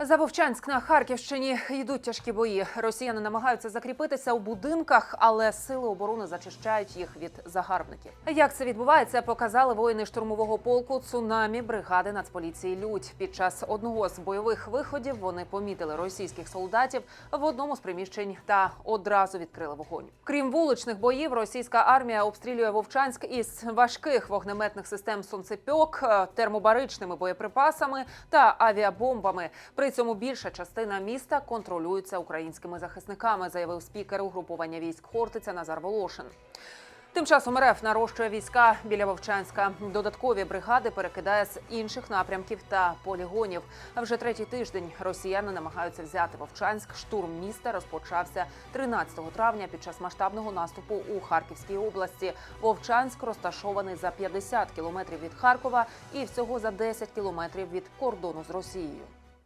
За Вовчанськ на Харківщині йдуть тяжкі бої. Росіяни намагаються закріпитися у будинках, але сили оборони зачищають їх від загарбників. Як це відбувається, показали воїни штурмового полку цунамі бригади Нацполіції Людь. Під час одного з бойових виходів вони помітили російських солдатів в одному з приміщень та одразу відкрили вогонь. Крім вуличних боїв, російська армія обстрілює Вовчанськ із важких вогнеметних систем сонцепьок, термобаричними боєприпасами та авіабомбами. Цьому більша частина міста контролюється українськими захисниками, заявив спікер угруповання військ Хортиця Назар Волошин. Тим часом РФ нарощує війська біля Вовчанська. Додаткові бригади перекидає з інших напрямків та полігонів. А вже третій тиждень росіяни намагаються взяти Вовчанськ. Штурм міста розпочався 13 травня під час масштабного наступу у Харківській області. Вовчанськ розташований за 50 кілометрів від Харкова і всього за 10 кілометрів від кордону з Росією.